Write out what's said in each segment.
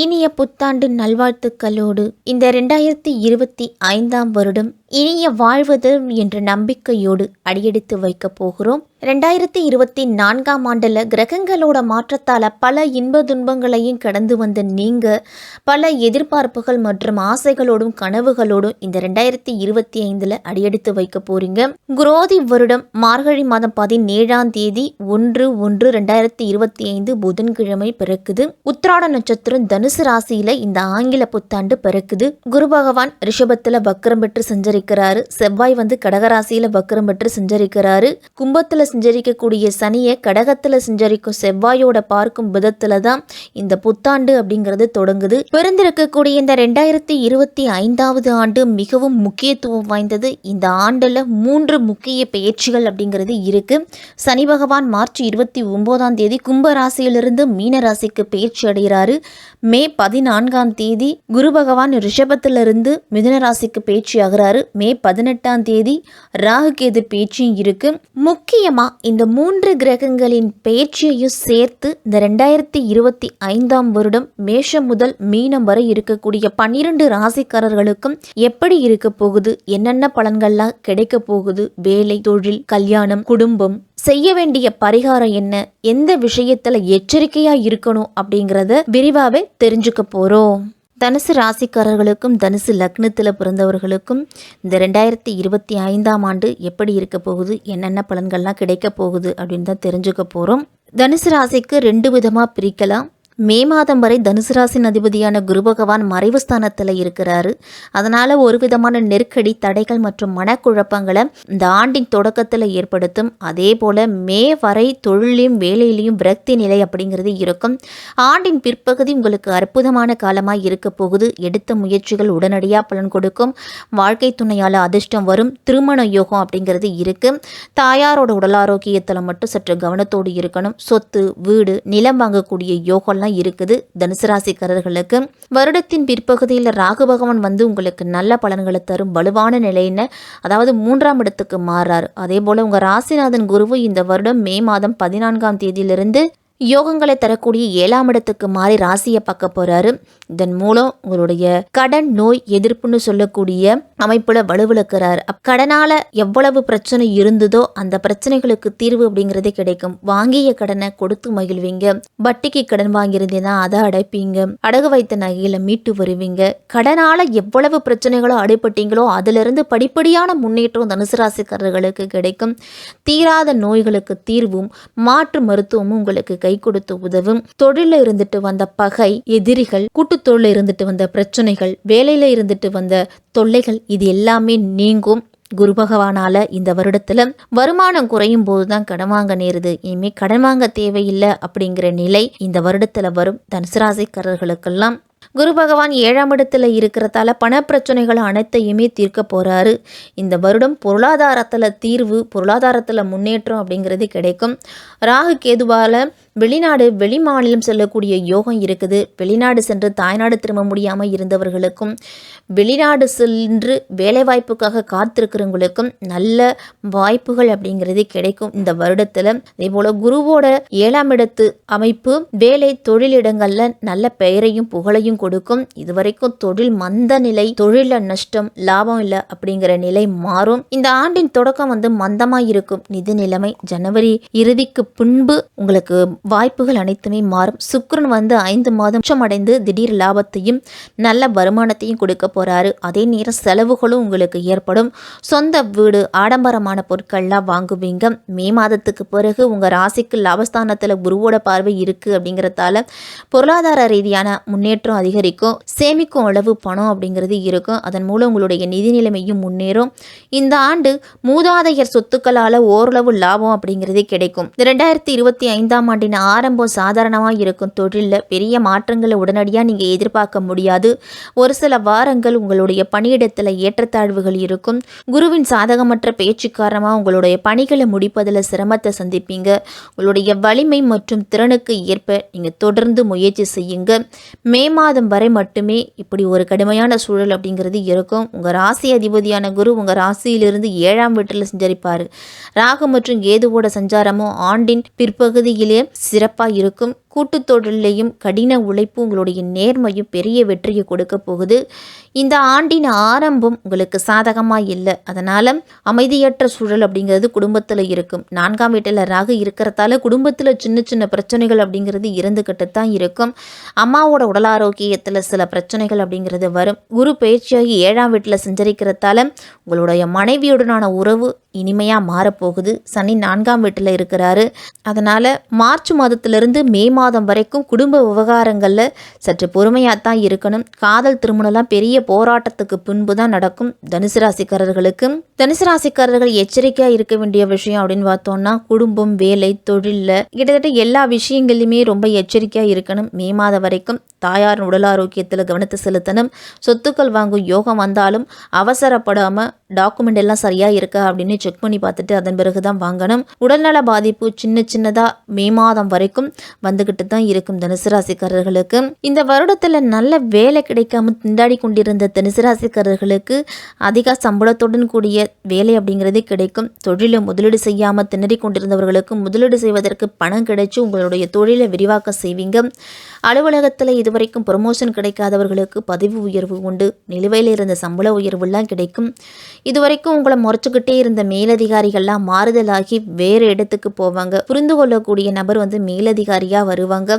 இனிய புத்தாண்டு நல்வாழ்த்துக்களோடு இந்த ரெண்டாயிரத்தி இருபத்தி ஐந்தாம் வருடம் இனிய வாழ்வது என்ற நம்பிக்கையோடு அடியெடுத்து வைக்கப் போகிறோம். ரெண்டாயிரத்தி இருபத்தி நான்காம் ஆண்டில் கிரகங்களோட மாற்றத்தால் பல இன்ப துன்பங்களையும் கடந்து வந்த நீங்கள் பல எதிர்பார்ப்புகள் மற்றும் ஆசைகளோடும் கனவுகளோடும் இந்த ரெண்டாயிரத்தி இருபத்தி ஐந்தில் அடியெடுத்து வைக்க போறீங்க. குரோதி வருடம் மார்கழி மாதம் பதினேழாம் தேதி ஒன்று ஒன்று ரெண்டாயிரத்தி இருபத்தி ஐந்து புதன்கிழமை பிறக்குது. உத்திராட நட்சத்திரம் தனுசு ராசியில இந்த ஆங்கில புத்தாண்டு பிறக்குது. குரு பகவான் ரிஷபத்துல வக்கரம் பெற்று சஞ்சரிக்கிறாரு. செவ்வாய் வந்து கடகராசியில வக்கரம் பெற்று சஞ்சரிக்கிறாரு. கும்பத்துல சஞ்சரிக்கக்கூடிய சனியை கடகத்துல சஞ்சரிக்கும் செவ்வாயோட பார்க்கும் விதத்துல தான் இந்த புத்தாண்டு அப்படிங்கிறது தொடங்குது. பிறந்திருக்கக்கூடிய இந்த ரெண்டாயிரத்தி இருபத்தி ஐந்தாவது ஆண்டு மிகவும் முக்கியத்துவம் வாய்ந்தது. இந்த ஆண்டுல மூன்று முக்கிய பெயர்ச்சிகள் அப்படிங்கிறது இருக்கு. சனி பகவான் மார்ச் இருபத்தி ஒன்பதாம் தேதி கும்ப ராசியிலிருந்து மீன ராசிக்கு பெயர்ச்சி அடைகிறாரு. மே பதினான்காம் தேதி குரு பகவான் ரிஷபத்திலிருந்து மிதுன ராசிக்கு பேச்சு ஆகிறாரு. மே பதினெட்டாம் தேதி ராகு கேது பேச்சும் இருக்கு. முக்கியமா இந்த மூன்று கிரகங்களின் பேச்சையும் சேர்த்து இந்த ரெண்டாயிரத்தி இருபத்தி ஐந்தாம் வருடம் மேஷம் முதல் மீனம் வரை இருக்கக்கூடிய பன்னிரண்டு ராசிக்காரர்களுக்கும் எப்படி இருக்க போகுது? என்னென்ன பலன்கள்லாம் கிடைக்க போகுது? வேலை தொழில் கல்யாணம் குடும்பம் செய்ய வேண்டிய பரிகாரம் என்ன? எந்த விஷயத்துல எச்சரிக்கையா இருக்கணும் அப்படிங்கிறத விரிவாவே தெரிஞ்சுக்க போகிறோம் தனுசு ராசிக்காரர்களுக்கும் தனுசு லக்னத்தில் பிறந்தவர்களுக்கும் இந்த ரெண்டாயிரத்தி இருபத்தி ஐந்தாம் ஆண்டு எப்படி இருக்க போகுது என்னென்ன பலன்கள்லாம் கிடைக்க போகுது அப்படின்னு தான் தெரிஞ்சுக்க போகிறோம் தனுசு ராசிக்கு ரெண்டு விதமாக பிரிக்கலாம். மே மாதம் வரை தனுசு ராசின் அதிபதியான குரு பகவான் மறைவு ஸ்தானத்தில் இருக்கிறாரு. அதனால் ஒரு விதமான நெருக்கடி தடைகள் மற்றும் மனக்குழப்பங்களை இந்த ஆண்டின் தொடக்கத்தில் ஏற்படுத்தும். அதே போல் மே வரை தொழிலையும் வேலையிலையும் விரக்தி நிலை அப்படிங்கிறது இருக்கும். ஆண்டின் பிற்பகுதி உங்களுக்கு அற்புதமான காலமாக இருக்க போகுது. எடுத்த முயற்சிகள் உடனடியாக பலன் கொடுக்கும். வாழ்க்கை துணையால் அதிர்ஷ்டம் வரும். திருமண யோகம் அப்படிங்கிறது இருக்கு. தாயாரோட உடல் ஆரோக்கியத்தில் மட்டும் சற்று கவனத்தோடு இருக்கணும். சொத்து வீடு நிலம் வாங்கக்கூடிய யோகம்லாம் இருக்குது. தனுசு ராசிக்காரர்களுக்கு வருடத்தின் பிற்பகுதியில் ராகு பகவான் வந்து உங்களுக்கு நல்ல பலன்களை தரும் வலுவான நிலைன்னு அதாவது மூன்றாம் இடத்துக்கு மாறார். அதே போல் உங்கள் ராசிநாதன் குருவும் இந்த வருடம் மே மாதம் பதினான்காம் தேதியிலிருந்து யோகங்களை தரக்கூடிய ஏழாம் இடத்துக்கு மாறி ராசியை பார்க்க போறாரு. இதன் மூலம் உங்களுடைய கடன் நோய் எதிர்ப்புன்னு சொல்லக்கூடிய அமைப்புல வலுவிழக்கிறார். கடனால எவ்வளவு பிரச்சனை இருந்ததோ அந்த பிரச்சனைகளுக்கு தீர்வு அப்படிங்கிறதே கிடைக்கும். வாங்கிய கடனை கொடுத்து மகிழ்வீங்க. வட்டிக்கு கடன் வாங்கியிருந்தீங்கன்னா அதை அடைப்பீங்க. அடகு வைத்த நகையில மீட்டு வருவீங்க. கடனால எவ்வளவு பிரச்சனைகளோ அடைப்பட்டீங்களோ அதுல இருந்து படிப்படியான முன்னேற்றம் தனுசு ராசிக்காரர்களுக்கு கிடைக்கும். தீராத நோய்களுக்கு தீர்வும் மாற்று மருத்துவமும் உங்களுக்கு கை கொடுத்து உதவும். தொழில இருந்துட்டு வந்த பகை எதிரிகள் கூட்டு தொழில இருந்துட்டு வந்த பிரச்சனைகள் வேலையில இருந்துட்டு வந்த தொல்லைகள் இது எல்லாமே நீங்கும். குரு பகவானால இந்த வருடத்துல வருமானம் குறையும் போதுதான் கடன் வாங்க நேருது. இனிமே கடன் வாங்க தேவையில்லை அப்படிங்கிற நிலை இந்த வருடத்துல வரும். தனுசு ராசிக்காரர்களுக்கெல்லாம் குரு பகவான் ஏழாம் இடத்துல இருக்கிறதால பண பிரச்சனைகள் அனைத்தையுமே தீர்க்க போகிறாரு இந்த வருடம் பொருளாதாரத்தில் தீர்வு பொருளாதாரத்தில் முன்னேற்றம் அப்படிங்கிறது கிடைக்கும். ராகு கேதுவால் வெளிநாடு வெளி மாநிலம் செல்லக்கூடிய யோகம் இருக்குது. வெளிநாடு சென்று தாய்நாடு திரும்ப முடியாமல் இருந்தவர்களுக்கும் வெளிநாடு சென்று வேலைவாய்ப்புக்காக காத்திருக்கிறவங்களுக்கும் நல்ல வாய்ப்புகள் அப்படிங்கிறது கிடைக்கும். இந்த வருடத்தில் அதே போல் குருவோட ஏழாம் இடத்து அமைப்பு வேலை தொழிலிடங்களில் நல்ல பெயரையும் புகழையும் கொடுக்கும். இதுவரைக்கும் தொழில் மந்த நிலை தொழில நஷ்டம் லாபம் இல்லை அப்படிங்கிற நிலை மாறும். இந்த ஆண்டின் தொடக்கம் வந்து மந்தமாக இருக்கும். நிதி நிலைமை ஜனவரி இறுதிக்கு பின்பு உங்களுக்கு வாய்ப்புகள் அனைத்துமே மாறும். சுக்ரன் வந்து ஐந்து மாதம் அடைந்து திடீர் லாபத்தையும் நல்ல வருமானத்தையும் கொடுக்க போறாரு. அதே நேரம் செலவுகளும் உங்களுக்கு ஏற்படும். சொந்த வீடு ஆடம்பரமான பொருட்கள்லாம் வாங்குவீங்க. மே மாதத்துக்கு பிறகு உங்க ராசிக்கு லாபஸ்தானத்தில் குருவோட பார்வை இருக்கு அப்படிங்கிறதால பொருளாதார ரீதியான முன்னேற்றம் அதிகரிக்கும். சேமிக்கும் அளவு பணம் அப்படிங்கிறது இருக்கும். அதன் மூலம் உங்களுடைய நிதி நிலைமையும் முன்னேறும். இந்த ஆண்டு மூதாதையர் சொத்துக்களால் ஓரளவு லாபம் அப்படிங்கிறது கிடைக்கும். ரெண்டாயிரத்தி இருபத்தி ஐந்தாம் ஆண்டின் ஆரம்பம் சாதாரணமாக இருக்கும். தொழிலில் பெரிய மாற்றங்களை உடனடியாக நீங்கள் எதிர்பார்க்க முடியாது. ஒரு சில வாரங்கள் உங்களுடைய பணியிடத்தில் ஏற்றத்தாழ்வுகள் இருக்கும். குருவின் சாதகமற்ற பேச்சு காரணமாக உங்களுடைய பணிகளை முடிப்பதில் சிரமத்தை சந்திப்பீங்க. உங்களுடைய வலிமை மற்றும் திறனுக்கு ஏற்ப நீங்கள் தொடர்ந்து முயற்சி செய்யுங்க. மே மாதம் மாதம் வரை மட்டுமே இப்படி ஒரு கடுமையான சூழல் அப்படிங்கிறது இருக்கும். உங்கள் ராசி அதிபதியான குரு உங்கள் ராசியிலிருந்து ஏழாம் வீட்டில் சஞ்சரிப்பார். ராகு மற்றும் கேதுவோட சஞ்சாரமும் ஆண்டின் பிற்பகுதியிலே சிறப்பாக இருக்கும். கூட்டுத் தொழிலையும் கடின உழைப்பு உங்களுடைய நேர்மையும் பெரிய வெற்றியை கொடுக்க போகுது. இந்த ஆண்டின் ஆரம்பம் உங்களுக்கு சாதகமாக இல்லை. அதனால் அமைதியற்ற சூழல் அப்படிங்கிறது குடும்பத்தில் இருக்கும். நான்காம் வீட்டில் ராகு இருக்கிறதால குடும்பத்தில் சின்ன சின்ன பிரச்சனைகள் அப்படிங்கிறது இருந்துக்கிட்டு தான் இருக்கும். அம்மாவோட உடல் ஆரோக்கியத்தில் சில பிரச்சனைகள் அப்படிங்கிறது வரும். குரு பயிற்சியாகி ஏழாம் வீட்டில் சஞ்சரிக்கிறதால உங்களுடைய மனைவியுடனான உறவு இனிமையாக மாறப்போகுது. சனி நான்காம் வீட்டில் இருக்கிறாரு. அதனால் மார்ச் மாதத்திலிருந்து மே மாதம் வரைக்கும் குடும்ப விவகாரங்களில் சற்று பொறுமையாக தான் இருக்கணும். காதல் திருமணம்லாம் பெரிய போராட்டத்துக்கு பின்பு தான் நடக்கும். தனுசு ராசிக்காரர்களுக்கு தனுசு ராசிக்காரர்கள் எச்சரிக்கையாக இருக்க வேண்டிய விஷயம் அப்படின்னு பார்த்தோம்னா குடும்பம் வேலை தொழிலில் கிட்டத்தட்ட எல்லா விஷயங்கள்லையுமே ரொம்ப எச்சரிக்கையாக இருக்கணும். மே மாதம் வரைக்கும் தாயாருடன் உடல் ஆரோக்கியத்தில் கவனத்தை செலுத்தணும். சொத்துக்கள் வாங்கும் யோகம் வந்தாலும் அவசரப்படாமல் டாக்குமெண்ட் எல்லாம் சரியாக இருக்கா அப்படின்னு செக் பண்ணி பார்த்துட்டு அதன் பிறகு தான் வாங்கணும். உடல்நல பாதிப்பு சின்ன சின்னதாக மே மாதம் வரைக்கும் வந்துக்கிட்டு தான் இருக்கும் தனுசு ராசிக்காரர்களுக்கு. இந்த வருடத்தில் நல்ல வேலை கிடைக்காம திண்டாடி கொண்டிருந்த தனுசு ராசிக்காரர்களுக்கு அதிக சம்பளத்துடன் கூடிய வேலை அப்படிங்கிறது கிடைக்கும். தொழிலை முதலீடு செய்யாமல் திணறி கொண்டிருந்தவர்களுக்கு முதலீடு செய்வதற்கு பணம் கிடைச்சு உங்களுடைய தொழிலை விரிவாக்க செய்வீங்க. அலுவலகத்தில் இதுவரைக்கும் ப்ரமோஷன் கிடைக்காதவர்களுக்கு பதவி உயர்வு உண்டு. நிலுவையில் இருந்த சம்பள உயர்வுலாம் கிடைக்கும். இதுவரைக்கும் உங்களை முறைச்சிக்கிட்டே இருந்த மேலதிகாரிகள்லாம் மாறுதலாகி வேறு இடத்துக்கு போவாங்க. புரிந்து கொள்ளக்கூடிய நபர் வந்து மேலதிகாரியாக வருவாங்க.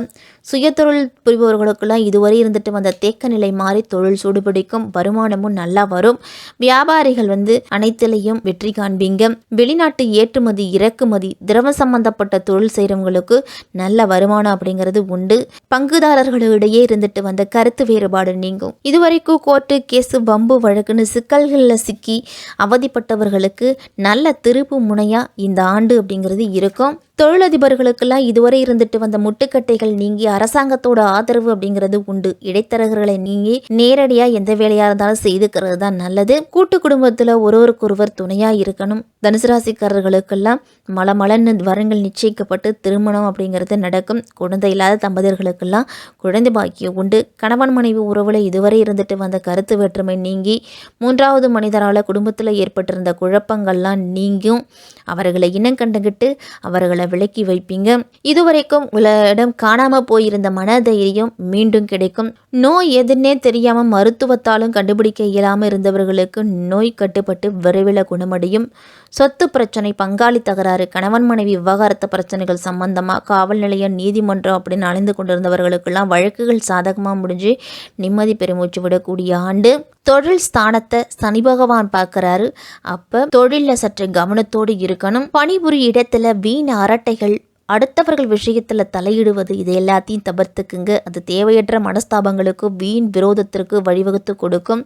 சுயதொழில் புரிபவர்களுக்கெல்லாம் இதுவரை இருந்துட்டு வந்த தேக்க நிலை மாறி தொழில் சூடுபிடிக்கும் வருமானமும் நல்லா வரும். வியாபாரிகள் வந்து அனைத்திலையும் வெற்றி காண்பீங்க. வெளிநாட்டு ஏற்றுமதி இறக்குமதி திரவ சம்பந்தப்பட்ட தொழில் செய்கிறவங்களுக்கு நல்ல வருமானம் அப்படிங்கிறது உண்டு. பங்குதாரர்களிடையே இருந்துட்டு வந்த அந்த கருத்து வேறுபாடு நீங்கும். இதுவரைக்கும் கோர்ட்டு கேஸு பம்பு வழக்குன்னு சிக்கல்களில் சிக்கி அவதிப்பட்டவர்களுக்கு நல்ல திருப்பு முனையாக இந்த ஆண்டு அப்படிங்கிறது இருக்கும். தொழிலதிபர்களுக்கெல்லாம் இதுவரை இருந்துட்டு வந்த முட்டுக்கட்டைகள் நீங்கி அரசாங்கத்தோட ஆதரவு அப்படிங்கிறது உண்டு. இடைத்தரகர்களை நீங்கி நேரடியாக எந்த வேலையாக இருந்தாலும் செய்துக்கிறது தான் நல்லது. கூட்டு குடும்பத்தில் ஒருவருக்கொருவர் துணையாக இருக்கணும். தனுசு ராசிக்காரர்களுக்கெல்லாம் மல மலன்னு வரங்கள் நிச்சயிக்கப்பட்டு திருமணம் அப்படிங்கிறது நடக்கும். குழந்தை இல்லாத தம்பதியர்களுக்கெல்லாம் குழந்தை பாக்கியம் உண்டு. கணவன் மனைவி உறவில் இதுவரை இருந்துட்டு வந்த கருத்து வேற்றுமை நீங்கி மூன்றாவது மனிதரால் குடும்பத்தில் ஏற்பட்டிருந்த குழப்பங்கள்லாம் நீங்கும் அவர்களை இனம் கண்டுகிட்டு அவர்களை விலக்கி வைப்பீங்க. இதுவரைக்கும் உங்களிடம் காணாம போயிருந்த மனதைரியம் மீண்டும் கிடைக்கும். நோய் எதுன்னே தெரியாம மருத்துவத்தாலும் கண்டுபிடிக்க இயலாம இருந்தவர்களுக்கு நோய் கட்டுப்பட்டு விரைவில் குணமடையும். சொத்து பிரச்சனை பங்காளி தகராறு கணவன் மனைவி விவகாரத்து பிரச்சனைகள் சம்பந்தமாக காவல் நிலையம் நீதிமன்றம் அப்படின்னு அலைந்து கொண்டிருந்தவர்களுக்கெல்லாம் வழக்குகள் சாதகமாக முடிஞ்சு நிம்மதி பெருமூச்சு விடக்கூடிய ஆண்டு. தொழில் ஸ்தானத்தை சனி பகவான் பார்க்குறாரு. அப்போ தொழிலில் சற்று கவனத்தோடு இருக்கணும். பணிபுரி இடத்துல வீண் அரட்டைகள் அடுத்தவர்கள் விஷயத்தில் தலையிடுவது இது எல்லாத்தையும் தவிர்த்துக்குங்க. அது தேவையற்ற மனஸ்தாபங்களுக்கு வீண் விரோதத்திற்கு வழிவகுத்து கொடுக்கும்.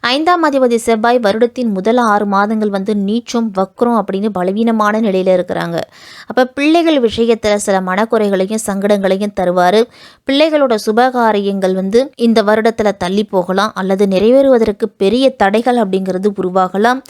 ஐந்தாம் அதிபதி செவ்வாய் வருடத்தின் முதல் ஆறு மாதங்கள் வந்து நீச்சம் வக்ரம் அப்படின்னு பலவீனமான நிலையில் இருக்கிறாங்க. அப்போ பிள்ளைகள் விஷயத்தில் சில மனக்குறைகளையும் சங்கடங்களையும் தருவார். பிள்ளைகளோட சுபகாரியங்கள் வந்து இந்த வருடத்தில் தள்ளி போகலாம். அல்லது நிறைவேறுவதற்கு பெரிய தடைகள் அப்படிங்கிறது உருவாகலாம்.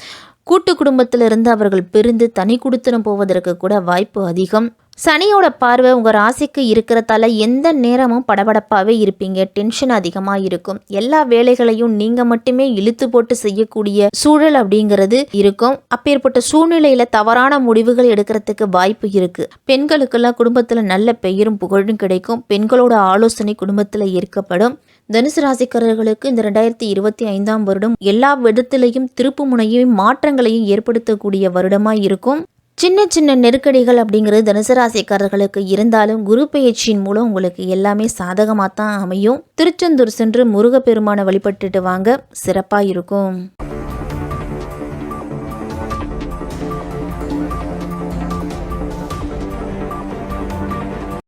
கூட்டு குடும்பத்திலிருந்து அவர்கள் பிரிந்து தனி குடுத்தனம் போவதற்கு கூட வாய்ப்பு அதிகம். சனியோட பார்வை உங்கள் ராசிக்கு இருக்கிறதால எந்த நேரமும் படபடப்பாகவே இருப்பீங்க. டென்ஷன் அதிகமாக இருக்கும். எல்லா வேலைகளையும் நீங்கள் மட்டுமே இழுத்து போட்டு செய்யக்கூடிய சூழல் அப்படிங்கிறது இருக்கும். அப்பேற்பட்ட சூழ்நிலையில் தவறான முடிவுகள் எடுக்கிறதுக்கு வாய்ப்பு இருக்குது பெண்களுக்கெல்லாம் குடும்பத்தில் நல்ல பெயரும் புகழும் கிடைக்கும். பெண்களோட ஆலோசனை குடும்பத்தில் ஏற்கப்படும். தனுசு ராசிக்காரர்களுக்கு இந்த ரெண்டாயிரத்தி இருபத்தி ஐந்தாம் வருடம் எல்லா விதத்திலையும் திருப்பு முனையும் மாற்றங்களையும் ஏற்படுத்தக்கூடிய வருடமாக இருக்கும். சின்ன சின்ன நெருக்கடிகள் அப்படிங்கிறது தனுசராசிக்காரர்களுக்கு இருந்தாலும் குரு பயிற்சியின் மூலம் உங்களுக்கு எல்லாமே சாதகமாக தான் அமையும். திருச்செந்தூர் சென்று முருகப்பெருமானை வழிபட்டுட்டு வாங்க சிறப்பாக இருக்கும்.